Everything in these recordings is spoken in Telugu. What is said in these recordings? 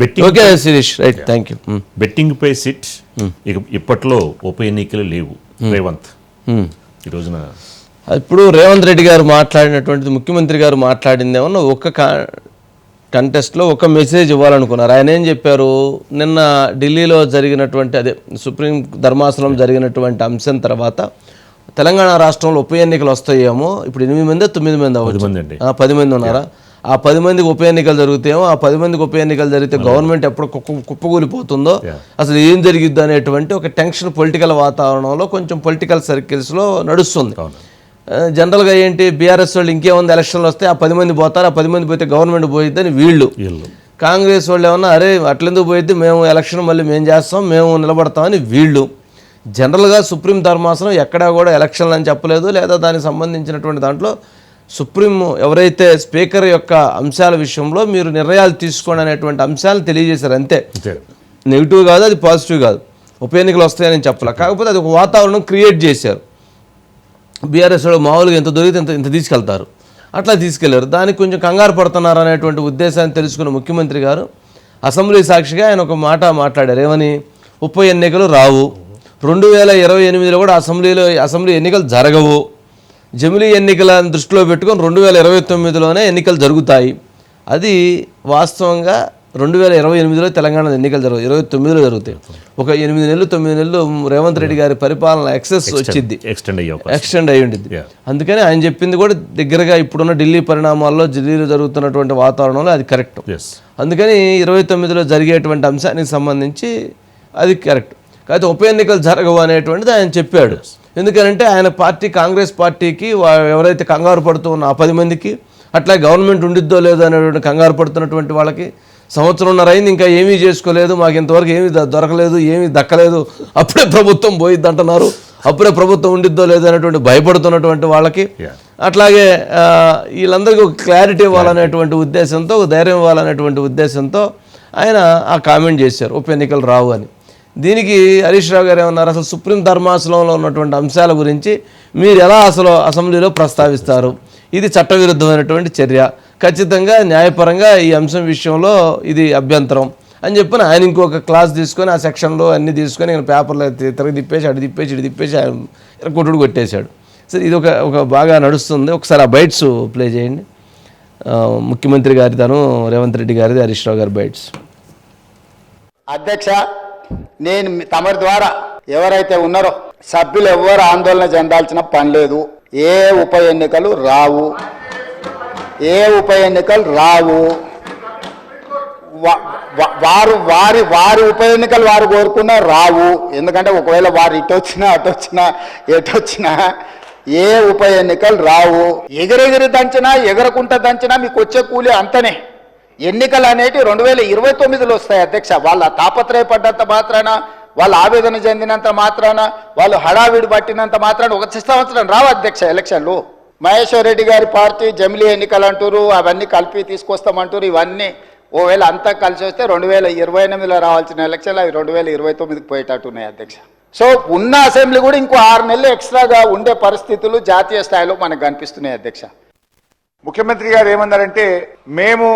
Betting okay Shirish right thank you betting pi SIT ఇక ఇప్పట్లో ఉప ఎన్నికలు లేవు. రేవంత్. ఈ రోజున ఇప్పుడు రేవంత్ రెడ్డి గారు మాట్లాడినటువంటిది ముఖ్యమంత్రి గారు మాట్లాడింది ఏమన్నా ఒక కా కంటెస్ట్లో ఒక మెసేజ్ ఇవ్వాలనుకున్నారు. ఆయన ఏం చెప్పారు? నిన్న ఢిల్లీలో జరిగినటువంటి అదే సుప్రీం ధర్మాసనం జరిగినటువంటి అంశం తర్వాత తెలంగాణ రాష్ట్రంలో ఉప ఎన్నికలు వస్తాయేమో. ఇప్పుడు ఎనిమిది మంది తొమ్మిది మంది అవ్వచ్చు. మంది అండి. ఆ, పది మంది ఉన్నారా? ఆ పది మందికి ఉప ఎన్నికలు జరుగుతాయేమో ఆ పది మందికి ఉప ఎన్నికలు జరిగితే గవర్నమెంట్ ఎప్పుడు కుప్ప- కుప్పకూలిపోతుందో. అసలు ఏం జరిగిద్ది అనేటువంటి ఒక టెన్షన్ పొలిటికల్ వాతావరణంలో కొంచెం పొలిటికల్ సర్కిల్స్లో నడుస్తుంది. జనరల్గా ఏంటి బీఆర్ఎస్ వాళ్ళు ఇంకేముంది ఎలక్షన్లు వస్తే ఆ పది మంది పోతారు ఆ పది మంది పోతే గవర్నమెంట్ పోయిద్దని వీళ్ళు. వీళ్ళు. కాంగ్రెస్ వాళ్ళు ఏమన్నా అరే అట్లెందుకు పోయిద్ది మేము ఎలక్షన్ మళ్ళీ మేము చేస్తాం మేము నిలబడతామని వీళ్ళు. జనరల్గా సుప్రీం ధర్మాసనం ఎక్కడా కూడా ఎలక్షన్లు అని చెప్పలేదు లేదా దానికి సంబంధించినటువంటి దాంట్లో సుప్రీం ఎవరైతే స్పీకర్ యొక్క అంశాల విషయంలో మీరు నిర్ణయాలు తీసుకోండి అనేటువంటి అంశాలను తెలియజేశారు అంతే. నెగిటివ్ కాదు అది పాజిటివ్ కాదు. ఉప ఎన్నికలు వస్తాయని చెప్పలే. కాకపోతే అది ఒక వాతావరణం క్రియేట్ చేశారు. బీఆర్ఎస్ వాళ్ళు మామూలుగా ఎంత దొరికితే ఇంత ఇంత తీసుకెళ్తారు. అట్లా తీసుకెళ్ళారు. దానికి కొంచెం కంగారు పడుతున్నారు అనేటువంటి ఉద్దేశాన్ని తెలుసుకున్న ముఖ్యమంత్రి గారు అసెంబ్లీ సాక్షిగా ఆయన ఒక మాట మాట్లాడారు. ఏమని? ఉప ఎన్నికలు రావు. రెండు వేల ఇరవై ఎనిమిదిలో కూడా అసెంబ్లీలో అసెంబ్లీ ఎన్నికలు జరగవు. జమిలీ ఎన్నికలను దృష్టిలో పెట్టుకొని రెండు వేల ఇరవై తొమ్మిదిలోనే ఎన్నికలు జరుగుతాయి. అది వాస్తవంగా రెండు వేల ఇరవై ఎనిమిదిలో తెలంగాణ ఎన్నికలు జరగవు ఇరవై తొమ్మిదిలో జరుగుతాయి. ఒక ఎనిమిది నెలలు తొమ్మిది నెలలు రేవంత్ రెడ్డి గారి పరిపాలన ఎక్సెస్ వచ్చింది. ఎక్స్టెండ్ అయ్యే ఎక్స్టెండ్ అయి ఉండిద్ది. Yeah. అందుకని ఆయన చెప్పింది కూడా దగ్గరగా ఇప్పుడున్న ఢిల్లీ పరిణామాల్లో ఢిల్లీలో జరుగుతున్నటువంటి వాతావరణంలో అది కరెక్ట్. అందుకని ఇరవై తొమ్మిదిలో జరిగేటువంటి అంశానికి సంబంధించి అది కరెక్ట్. కాకపోతే ఉప ఎన్నికలు జరగవు అనేటువంటిది ఆయన చెప్పాడు. ఎందుకనంటే ఆయన పార్టీ కాంగ్రెస్ పార్టీకి ఎవరైతే కంగారు పడుతూ ఉన్న ఆ పది మందికి అట్లా గవర్నమెంట్ ఉండిద్దో లేదో అనేటువంటి కంగారు పడుతున్నటువంటి వాళ్ళకి సంవత్సరంన్నర అయింది ఇంకా ఏమీ చేసుకోలేదు మాకు ఇంతవరకు ఏమీ దొరకలేదు ఏమీ దక్కలేదు అప్పుడే ప్రభుత్వం పోయిద్ది అంటున్నారు అప్పుడే ప్రభుత్వం ఉండిద్దో లేదో అనేటువంటి భయపడుతున్నటువంటి వాళ్ళకి. అట్లాగే వీళ్ళందరికీ ఒక క్లారిటీ ఇవ్వాలనేటువంటి ఉద్దేశంతో ఒక ధైర్యం ఇవ్వాలనేటువంటి ఉద్దేశంతో ఆయన ఆ కామెంట్ చేశారు ఉప ఎన్నికలు రావు అని. దీనికి హరీష్ రావు గారు ఏమన్నారు? అసలు సుప్రీం ధర్మాసనంలో ఉన్నటువంటి అంశాల గురించి మీరు ఎలా అసలు అసెంబ్లీలో ప్రస్తావిస్తారు? ఇది చట్టవిరుద్ధమైనటువంటి చర్య. ఖచ్చితంగా న్యాయపరంగా ఈ అంశం విషయంలో ఇది అభ్యంతరం అని చెప్పిన ఆయన ఇంకొక క్లాస్ తీసుకొని ఆ సెక్షన్లో అన్ని తీసుకొని ఆయన పేపర్లో తి- తిరగ తిప్పేసి అటు తిప్పేసి ఇటు తిప్పేసి ఆయన కొట్టుడు కొట్టేశాడు. సరే ఇది ఒక ఒక బాగా నడుస్తుంది. ఒకసారి ఆ బైట్స్ ప్లే చేయండి. ముఖ్యమంత్రి గారి తను రేవంత్ రెడ్డి గారిది హరీష్ రావు గారి బైట్స్. అధ్యక్ష నేను తమరి ద్వారా ఎవరైతే ఉన్నారో సభ్యులు ఎవరు ఆందోళన చెందాల్సిన పని లేదు. ఏ ఉప ఎన్నికలు రావు. ఏ ఉప ఎన్నికలు రావు. వారు వారి వారి ఉప ఎన్నికలు వారు కోరుకున్నా రావు. ఎందుకంటే ఒకవేళ వారు ఇటు వచ్చినా అటు వచ్చినా ఎటు వచ్చినా ఏ ఉప ఎన్నికలు రావు. ఎగిరెగిరి దంచినా ఎగరకుంట దంచినా మీకు వచ్చే కూలి అంతనే. ఎన్నికలు అనేవి రెండు వేల ఇరవై తొమ్మిదిలో వస్తాయి అధ్యక్ష. వాళ్ళ తాపత్రయపడ్డంత మాత్రాన వాళ్ళు ఆవేదన చెందినంత మాత్రాన వాళ్ళు హడావిడి పట్టినంత మాత్రాన ఒక సంవత్సరం రావు అధ్యక్ష ఎలక్షన్లు? మహేశ్వర్ రెడ్డి గారి పార్టీ జమిలీ ఎన్నికలు అంటారు అవన్నీ కలిపి తీసుకొస్తామంటారు ఇవన్నీ ఓవేళ అంతా కలిసి వస్తే రెండు వేల ఇరవై ఎనిమిదిలో రావాల్సిన ఎలక్షన్లు అవి రెండు వేల ఇరవై తొమ్మిదికి పోయేటట్టు ఉన్నాయి అధ్యక్ష. సో ఉన్న అసెంబ్లీ కూడా ఇంకో ఆరు నెలలు ఎక్స్ట్రాగా ఉండే పరిస్థితులు జాతీయ స్థాయిలో మనకు కనిపిస్తున్నాయి అధ్యక్ష. ముఖ్యమంత్రి గారు ఏమన్నారంటే మేము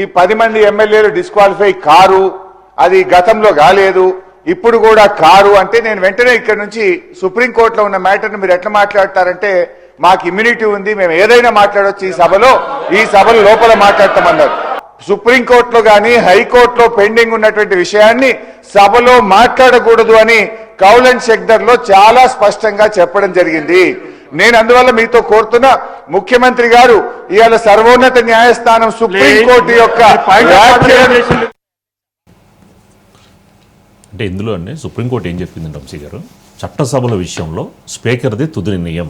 ఈ పది మంది ఎమ్మెల్యేలు డిస్క్వాలిఫై కారు అది గతంలో కాలేదు ఇప్పుడు కూడా కారు అంటే నేను వెంటనే ఇక్కడ నుంచి సుప్రీంకోర్టులో ఉన్న మ్యాటర్ని మీరు ఎట్లా మాట్లాడతారంటే మాకు ఇమ్యూనిటీ ఉంది మేము ఏదైనా మాట్లాడొచ్చు ఈ సభలో ఈ సభలో లోపల మాట్లాడతామన్నారు. సుప్రీంకోర్టులో కానీ హైకోర్టులో పెండింగ్ ఉన్నటువంటి విషయాన్ని సభలో మాట్లాడకూడదు అని కౌలన్ సెక్టర్లో చాలా స్పష్టంగా చెప్పడం జరిగింది. నేను అందువల్ల మీతో కోరుతున్నా ముఖ్యమంత్రి గారు ఇవాళ సర్వోన్నత న్యాయస్థానం సుప్రీంకోర్టు యొక్క అంటే ఇందులో అండి సుప్రీంకోర్టు ఏం చెప్పింది వంశీ గారు? చట్టసభల విషయంలో స్పీకర్ది తుది నిర్ణయం.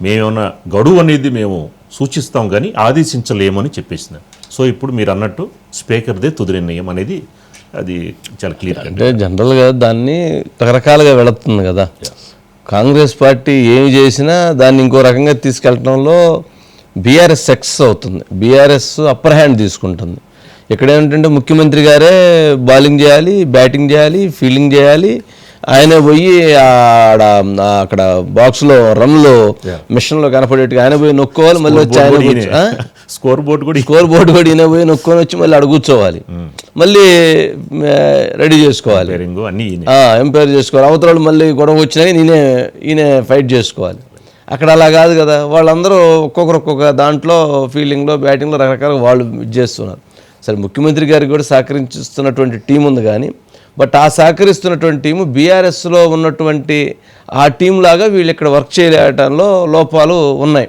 మేమేమన్నా గడువు అనేది మేము సూచిస్తాం కానీ ఆదేశించలేమని చెప్పేసింది. సో ఇప్పుడు మీరు అన్నట్టు స్పీకర్దే తుది నిర్ణయం అనేది అది చాలా క్లియర్ అంటే జనరల్గా దాన్ని రకరకాలుగా వెళుతుంది కదా. కాంగ్రెస్ పార్టీ ఏమి చేసినా దాన్ని ఇంకో రకంగా తీసుకెళ్ళటంలో బీఆర్ఎస్ సక్సెస్ అవుతుంది. బీఆర్ఎస్ అప్పర్ హ్యాండ్ తీసుకుంటుంది. ఇక్కడ ఏంటంటే ముఖ్యమంత్రి గారే బౌలింగ్ చేయాలి బ్యాటింగ్ చేయాలి ఫీల్డింగ్ చేయాలి. ఆయన పోయి ఆడ అక్కడ బాక్స్లో రన్లో మిషన్లో కనపడేట్టుగా ఆయన పోయి నొక్కోవాలి మళ్ళీ వచ్చి ఆయన? స్కోర్ బోర్డు కూడా స్కోర్ బోర్డు కూడా ఈయన. పోయి నొక్కొని వచ్చి మళ్ళీ అక్కడ కూర్చోవాలి. మళ్ళీ రెడీ చేసుకోవాలి. ఎంపైర్ చేసుకోవాలి. అవతల మళ్ళీ గొడవ వచ్చినా ఈయనే ఈయనే ఫైట్ చేసుకోవాలి. అక్కడ అలా కాదు కదా. వాళ్ళందరూ ఒక్కొక్కరు ఒక్కొక్క దాంట్లో ఫీల్డింగ్లో బ్యాటింగ్లో రకరకాల వాళ్ళు ఇది చేస్తున్నారు. సరే ముఖ్యమంత్రి గారికి కూడా సహకరిస్తున్నటువంటి టీం ఉంది కానీ బట్ ఆ సహకరిస్తున్నటువంటి టీము బీఆర్ఎస్లో ఉన్నటువంటి ఆ టీం లాగా వీళ్ళు ఇక్కడ వర్క్ చేయలేటంలో లోపాలు ఉన్నాయి.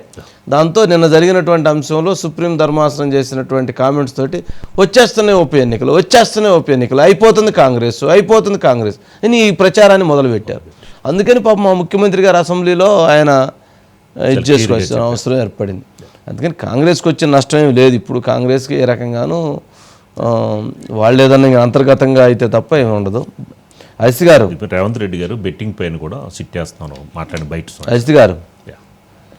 దాంతో నిన్న జరిగినటువంటి అంశంలో సుప్రీం ధర్మాసనం చేసినటువంటి కామెంట్స్ తోటి వచ్చేస్తున్నాయి ఉప ఎన్నికలు వచ్చేస్తున్నాయి ఉప ఎన్నికలు. అయిపోతుంది కాంగ్రెస్ అయిపోతుంది కాంగ్రెస్ అని ఈ ప్రచారాన్ని మొదలుపెట్టారు. అందుకని పాప మా ముఖ్యమంత్రి గారు అసెంబ్లీలో ఆయన ఇది చేసుకోవాల్సిన అవసరం ఏర్పడింది. అందుకని కాంగ్రెస్కి వచ్చిన నష్టం ఏమి లేదు. ఇప్పుడు కాంగ్రెస్కి ఏ రకంగానూ వాళ్ళు ఏదన్నా ఇంకా అంతర్గతంగా అయితే తప్ప ఏమి ఉండదు. అజిత్ గారు. ఇప్పుడు రేవంత్ రెడ్డి గారు బెట్టింగ్ పైన కూడా సిట్ చేస్తాను మాట్లాడి బయట అజిత్ గారు.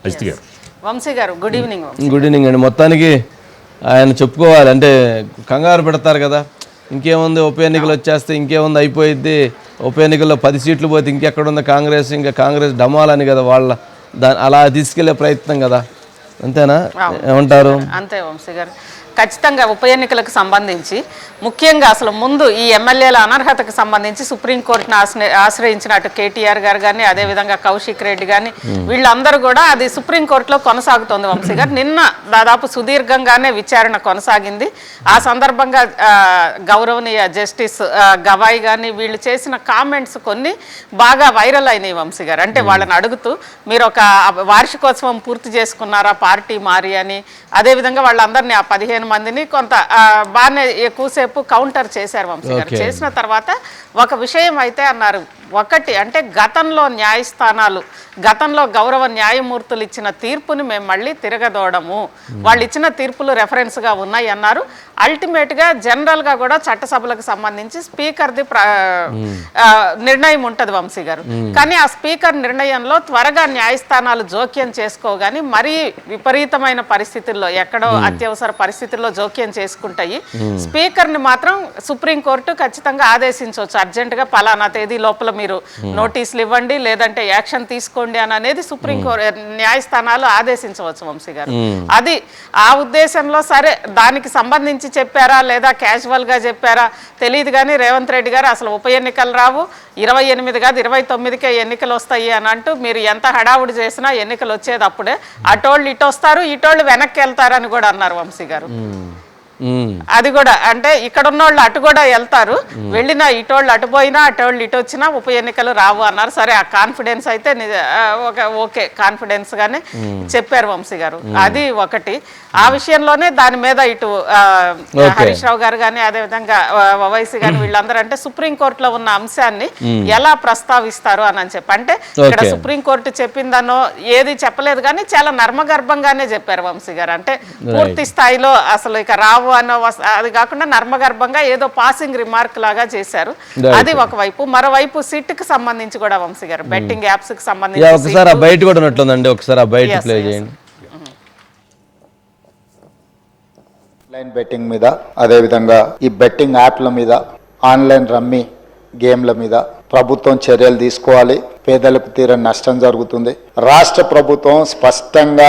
అజిత్ గారు. వంశీ గారు గుడ్ ఈవినింగ్ గుడ్ ఈవినింగ్ అండి. మొత్తానికి ఆయన చెప్పుకోవాలి. అంటే కంగారు పెడతారు కదా. ఇంకేముంది? ఉప ఎన్నికలు వచ్చేస్తే ఇంకేముంది? అయిపోయిద్ది. ఉప ఎన్నికల్లో పది సీట్లు పోతే ఇంకెక్కడుంది కాంగ్రెస్? ఇంకా కాంగ్రెస్ డమాలని కదా వాళ్ళ అలా తీసుకెళ్ళే ప్రయత్నం కదా. అంతేనా? ఏమంటారు? అంతే వంశీ గారు. ఖచ్చితంగా ఉప ఎన్నికలకు సంబంధించి ముఖ్యంగా అసలు ముందు ఈ ఎమ్మెల్యేల అనర్హతకు సంబంధించి సుప్రీంకోర్టును ఆశ్రయ ఆశ్రయించినట్టు కేటీఆర్ గారు కానీ అదేవిధంగా కౌశిక్ రెడ్డి కానీ వీళ్ళందరూ కూడా అది సుప్రీంకోర్టులో కొనసాగుతోంది వంశీ గారు. నిన్న దాదాపు సుదీర్ఘంగానే విచారణ కొనసాగింది. ఆ సందర్భంగా గౌరవనీయ జస్టిస్ గవాయ్ కానీ వీళ్ళు చేసిన కామెంట్స్ కొన్ని బాగా వైరల్ అయినాయి వంశీ గారు. అంటే వాళ్ళని అడుగుతూ మీరు ఒక వార్షికోత్సవం పూర్తి చేసుకున్నారా? పార్టీ మారి అని. అదేవిధంగా వాళ్ళందరినీ ఆ పదిహేను మందిని కొంత బాగానే ఎక్కువసేపు కౌంటర్ చేశారు వంశీ గారు. చేసిన తర్వాత ఒక విషయం అయితే అన్నారు ఒకటి అంటే గతంలో న్యాయస్థానాలు గతంలో గౌరవ న్యాయమూర్తులు ఇచ్చిన తీర్పుని మేము మళ్ళీ తిరగదోడము. వాళ్ళు ఇచ్చిన తీర్పులు రెఫరెన్స్గా ఉన్నాయి అన్నారు అల్టిమేట్గా జనరల్గా కూడా చట్టసభలకు సంబంధించి స్పీకర్ది ఆ, నిర్ణయం ఉంటుంది వంశీ గారు. కానీ ఆ స్పీకర్ నిర్ణయంలో త్వరగా న్యాయస్థానాలు జోక్యం చేసుకోగాని మరీ విపరీతమైన పరిస్థితుల్లో ఎక్కడో అత్యవసర పరిస్థితుల్లో జోక్యం చేసుకుంటాయి. స్పీకర్ని మాత్రం సుప్రీంకోర్టు ఖచ్చితంగా ఆదేశించవచ్చు. అర్జెంటుగా పలానా తేదీ లోపల మీరు నోటీసులు ఇవ్వండి లేదంటే యాక్షన్ తీసుకోండి అని అనేది సుప్రీంకోర్టు న్యాయస్థానాలు ఆదేశించవచ్చు వంశీ గారు. అది ఆ ఉద్దేశంలో సరే దానికి సంబంధించి చెప్పారా లేదా క్యాజువల్గా చెప్పారా తెలియదు కానీ రేవంత్ రెడ్డి గారు అసలు ఉప ఎన్నికలు రావు. ఇరవై ఎనిమిది కాదు ఇరవై తొమ్మిదికే ఎన్నికలు వస్తాయి అని అంటూ మీరు ఎంత హడావుడి చేసినా ఎన్నికలు వచ్చేది అప్పుడే అటోళ్ళు ఇటు వస్తారు ఇటోళ్ళు వెనక్కి వెళ్తారని కూడా అన్నారు వంశీ గారు. అది కూడా అంటే ఇక్కడ ఉన్న వాళ్ళు అటు కూడా వెళ్తారు. వెళ్ళినా ఇటోళ్ళు అటు పోయినా అటోళ్ళు ఇటు వచ్చినా ఉప ఎన్నికలు రావు అన్నారు. సరే ఆ కాన్ఫిడెన్స్ అయితే ఒక ఓకే కాన్ఫిడెన్స్ గానే చెప్పారు వంశీ గారు. అది ఒకటి. ఆ విషయంలోనే దాని మీద ఇటు హరీష్ రావు గారు కానీ అదేవిధంగా ఓవైసీ గాని వీళ్ళందరూ అంటే సుప్రీం కోర్టులో ఉన్న అంశాన్ని ఎలా ప్రస్తావిస్తారు అని అని చెప్పి. అంటే ఇక్కడ Okay. సుప్రీం కోర్టు చెప్పిందనో ఏది చెప్పలేదు కానీ చాలా నర్మగర్భంగానే చెప్పారు వంశీ గారు. అంటే పూర్తి స్థాయిలో అసలు ఇక రావు అన్న వస్- అది కాకుండా నర్మగర్భంగా ఏదో పాసింగ్ రిమార్క్ లాగా చేశారు. అది ఒకవైపు మరోవైపు సిట్కి సంబంధించి కూడా వంశీ గారు బెట్టింగ్ యాప్స్కి యా, సంబంధించి ఒకసారి ఆ బయట కూడా ఉన్నట్లుందండి ఒకసారి ఆ బయట Yes, ప్లే yes. చేయండి. ఆన్లైన్ బెట్టింగ్ మీద అదేవిధంగా ఈ బెట్టింగ్ యాప్ల మీద ఆన్లైన్ రమ్మీ గేమ్ల మీద ప్రభుత్వం చర్యలు తీసుకోవాలి. పేదలకు తీరని నష్టం జరుగుతుంది. రాష్ట్ర ప్రభుత్వం స్పష్టంగా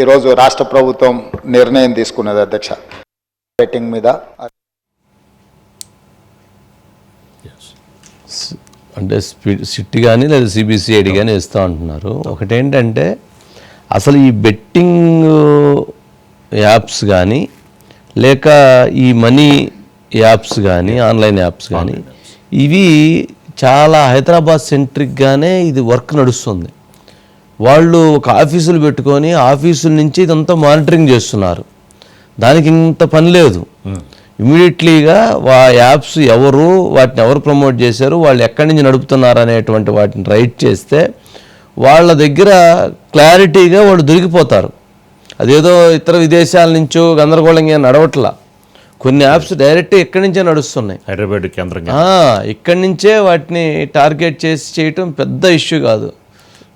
ఈరోజు రాష్ట్ర ప్రభుత్వం నిర్ణయం తీసుకున్నది అధ్యక్ష. బెట్టింగ్ మీద. అంటే సిట్ కానీ లేదా సిబిసిఐడి కానీ ఇస్తూ అంటున్నారు. ఒకటేంటంటే అసలు ఈ బెట్టింగ్ యాప్స్ కానీ లేక ఈ మనీ యాప్స్ కానీ ఆన్లైన్ యాప్స్ కానీ ఇవి చాలా హైదరాబాద్ సెంట్రిక్గానే ఇది వర్క్ నడుస్తుంది. వాళ్ళు ఒక ఆఫీసులు పెట్టుకొని ఆఫీసుల నుంచి ఇదంతా మానిటరింగ్ చేస్తున్నారు. దానికి ఇంత పని లేదు. ఇమీడియట్లీగా వా యాప్స్ ఎవరు వాటిని ఎవరు ప్రమోట్ చేశారు వాళ్ళు ఎక్కడి నుంచి నడుపుతున్నారు అనేటువంటి వాటిని రైట్ చేస్తే వాళ్ళ దగ్గర క్లారిటీగా వాళ్ళు దొరికిపోతారు. అదేదో ఇతర విదేశాల నుంచో గందరగోళంగా నడవట్లా. కొన్ని యాప్స్ డైరెక్ట్ ఇక్కడి నుంచే నడుస్తున్నాయి. హైదరాబాద్ కేంద్రంగా. ఆ, ఇక్కడి నుంచే వాటిని టార్గెట్ చేసి చేయటం పెద్ద ఇష్యూ కాదు.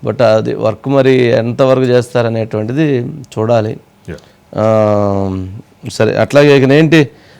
బట్ అది వర్క్ మరి ఎంతవరకు చేస్తారనేటువంటిది చూడాలి. సరే అట్లాగే ఇక ఏంటి